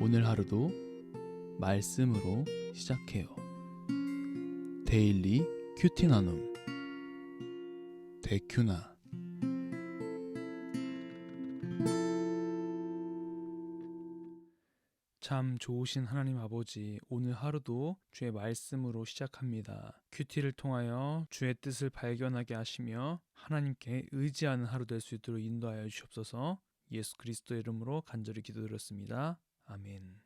오늘 하루도 말씀으로 시작해요. 데일리 큐티 나눔 데큐나 참 좋으신 하나님 아버지, 오늘 하루도 주의 말씀으로 시작합니다. 큐티를 통하여 주의 뜻을 발견하게 하시며 하나님께 의지하는 하루 될 수 있도록 인도하여 주옵소서 예수 그리스도의 이름으로 간절히 기도드렸습니다. 아멘.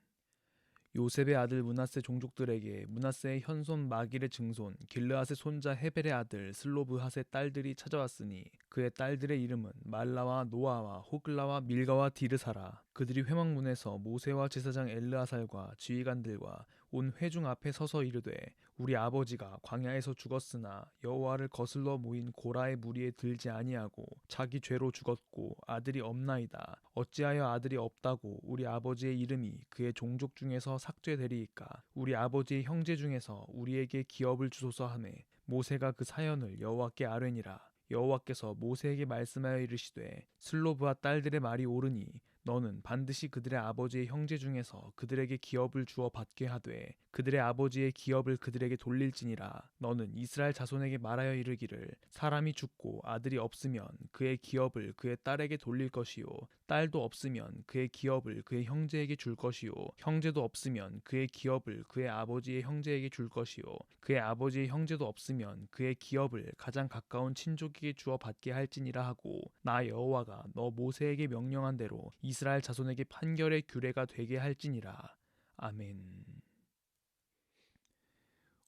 요셉의 아들 문하세 종족들에게 문하세의 현손 마길의 증손 길르앗의 손자 헤벨의 아들 슬로브핫의 딸들이 찾아왔으니 그의 딸들의 이름은 말라와 노아와 호글라와 밀가와 디르사라 그들이 회막문에서 모세와 제사장 엘르아살과 지휘관들과 온 회중 앞에 서서 이르되 우리 아버지가 광야에서 죽었으나 여호와를 거슬러 모인 고라의 무리에 들지 아니하고 자기 죄로 죽었고 아들이 없나이다. 어찌하여 아들이 없다고 우리 아버지의 이름이 그의 종족 중에서 삭제되리이까? 우리 아버지의 형제 중에서 우리에게 기업을 주소서 하매 모세가 그 사연을 여호와께 아뢰니라. 여호와께서 모세에게 말씀하여 이르시되 슬로브와 딸들의 말이 옳으니 너는 반드시 그들의 아버지의 형제 중에서 그들에게 기업을 주어 받게 하되 그들의 아버지의 기업을 그들에게 돌릴지니라. 너는 이스라엘 자손에게 말하여 이르기를 사람이 죽고 아들이 없으면 그의 기업을 그의 딸에게 돌릴 것이요 딸도 없으면 그의 기업을 그의 형제에게 줄 것이요 형제도 없으면 그의 기업을 그의 아버지의 형제에게 줄 것이요 그의 아버지의 형제도 없으면 그의 기업을 가장 가까운 친족에게 주어 받게 할지니라 하고 나 여호와가 너 모세에게 명령한 대로 이스라엘 자손에게 판결의 규례가 되게 할지니라. 아멘.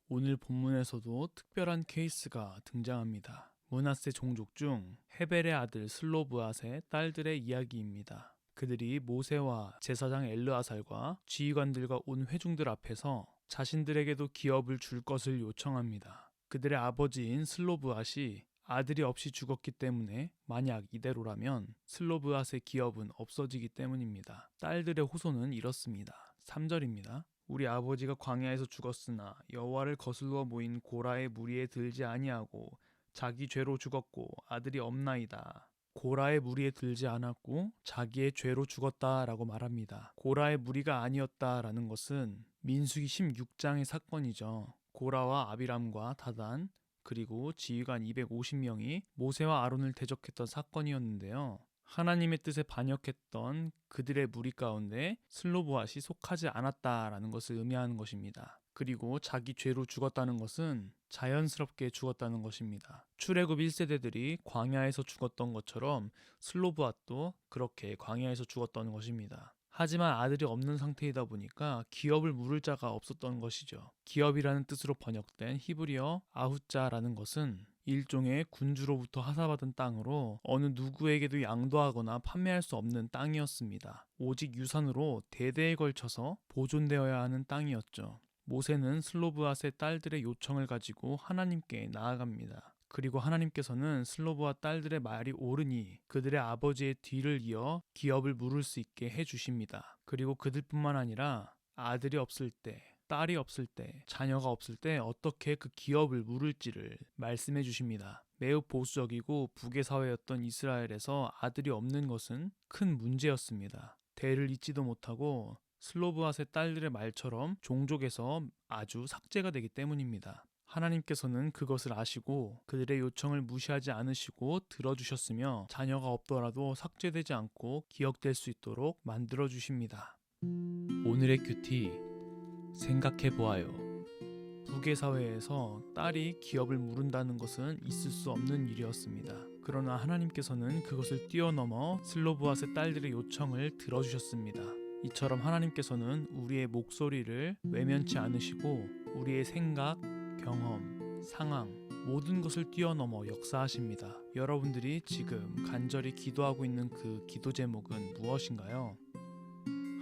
오늘 본문에서도 특별한 케이스가 등장합니다. 문하세 종족 중 헤벨의 아들 슬로브앗의 딸들의 이야기입니다. 그들이 모세와 제사장 엘르아살과 지휘관들과 온 회중들 앞에서 자신들에게도 기업을 줄 것을 요청합니다. 그들의 아버지인 슬로브앗이 아들이 없이 죽었기 때문에 만약 이대로라면 슬로브앗의 기업은 없어지기 때문입니다. 딸들의 호소는 이렇습니다. 3절입니다. 우리 아버지가 광야에서 죽었으나 여호와를 거슬러 모인 고라의 무리에 들지 아니하고 자기 죄로 죽었고 아들이 없나이다. 고라의 무리에 들지 않았고 자기의 죄로 죽었다라고 말합니다. 고라의 무리가 아니었다라는 것은 민수기 16장의 사건이죠. 고라와 아비람과 다단 그리고 지휘관 250명이 모세와 아론을 대적했던 사건이었는데요. 하나님의 뜻에 반역했던 그들의 무리 가운데 슬로브앗이 속하지 않았다라는 것을 의미하는 것입니다. 그리고 자기 죄로 죽었다는 것은 자연스럽게 죽었다는 것입니다. 출애굽 1세대들이 광야에서 죽었던 것처럼 슬로브앗도 그렇게 광야에서 죽었던 것입니다. 하지만 아들이 없는 상태이다 보니까 기업을 물을 자가 없었던 것이죠. 기업이라는 뜻으로 번역된 히브리어 아후자라는 것은 일종의 군주로부터 하사받은 땅으로 어느 누구에게도 양도하거나 판매할 수 없는 땅이었습니다. 오직 유산으로 대대에 걸쳐서 보존되어야 하는 땅이었죠. 모세는 슬로브앗의 딸들의 요청을 가지고 하나님께 나아갑니다. 그리고 하나님께서는 슬로브와 딸들의 말이 옳으니 그들의 아버지의 뒤를 이어 기업을 물을 수 있게 해 주십니다. 그리고 그들뿐만 아니라 아들이 없을 때, 딸이 없을 때, 자녀가 없을 때 어떻게 그 기업을 물을지를 말씀해 주십니다. 매우 보수적이고 북의 사회였던 이스라엘에서 아들이 없는 것은 큰 문제였습니다. 대를 잇지도 못하고 슬로브앗의 딸들의 말처럼 종족에서 아주 삭제가 되기 때문입니다. 하나님께서는 그것을 아시고 그들의 요청을 무시하지 않으시고 들어주셨으며 자녀가 없더라도 삭제되지 않고 기억될 수 있도록 만들어 주십니다. 오늘의 큐티 생각해 보아요. 북의 사회에서 딸이 기업을 물은다는 것은 있을 수 없는 일이었습니다. 그러나 하나님께서는 그것을 뛰어넘어 슬로브앗의 딸들의 요청을 들어주셨습니다. 이처럼 하나님께서는 우리의 목소리를 외면치 않으시고 우리의 생각, 경험, 상황, 모든 것을 뛰어넘어 역사하십니다. 여러분들이 지금 간절히 기도하고 있는 그 기도 제목은 무엇인가요?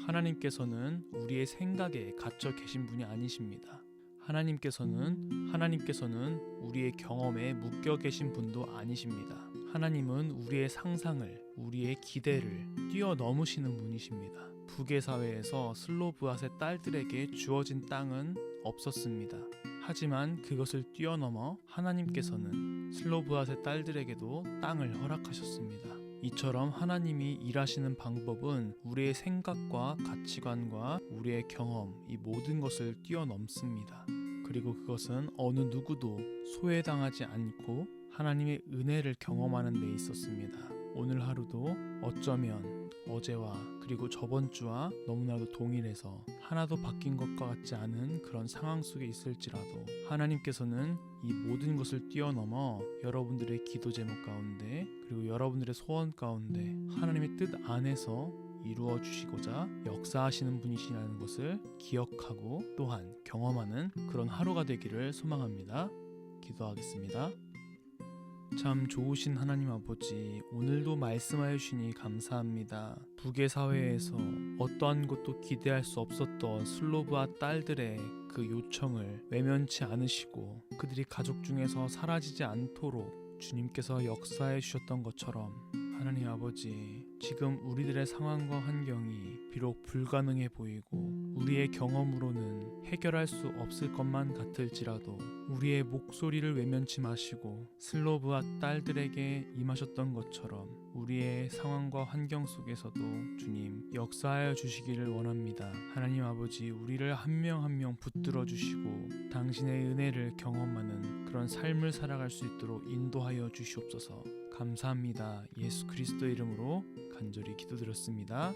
하나님께서는 우리의 생각에 갇혀 계신 분이 아니십니다. 하나님께서는 하나님께서는 우리의 경험에 묶여 계신 분도 아니십니다. 하나님은 우리의 상상을, 우리의 기대를 뛰어넘으시는 분이십니다. 북의 사회에서 슬로브앗의 딸들에게 주어진 땅은 없었습니다. 하지만 그것을 뛰어넘어 하나님께서는 슬로브앗의 딸들에게도 땅을 허락하셨습니다. 이처럼 하나님이 일하시는 방법은 우리의 생각과 가치관과 우리의 경험 이 모든 것을 뛰어넘습니다. 그리고 그것은 어느 누구도 소외당하지 않고 하나님의 은혜를 경험하는 데 있었습니다. 오늘 하루도 어쩌면 어제와 그리고 저번 주와 너무나도 동일해서 하나도 바뀐 것과 같지 않은 그런 상황 속에 있을지라도 하나님께서는 이 모든 것을 뛰어넘어 여러분들의 기도 제목 가운데 그리고 여러분들의 소원 가운데 하나님의 뜻 안에서 이루어 주시고자 역사하시는 분이시라는 것을 기억하고 또한 경험하는 그런 하루가 되기를 소망합니다. 기도하겠습니다. 참 좋으신 하나님 아버지, 오늘도 말씀하여 주시니 감사합니다. 북의 사회에서 어떠한 것도 기대할 수 없었던 슬로브와 딸들의 그 요청을 외면치 않으시고 그들이 가족 중에서 사라지지 않도록 주님께서 역사해 주셨던 것처럼 하나님 아버지, 지금 우리들의 상황과 환경이 비록 불가능해 보이고 우리의 경험으로는 해결할 수 없을 것만 같을지라도 우리의 목소리를 외면치 마시고 슬로브와 딸들에게 임하셨던 것처럼 우리의 상황과 환경 속에서도 주님 역사하여 주시기를 원합니다. 하나님 아버지, 우리를 한 명 한명 붙들어 주시고 당신의 은혜를 경험하는 그런 삶을 살아갈 수 있도록 인도하여 주시옵소서. 감사합니다. 예수 그리스도 이름으로 간절히 기도드렸습니다.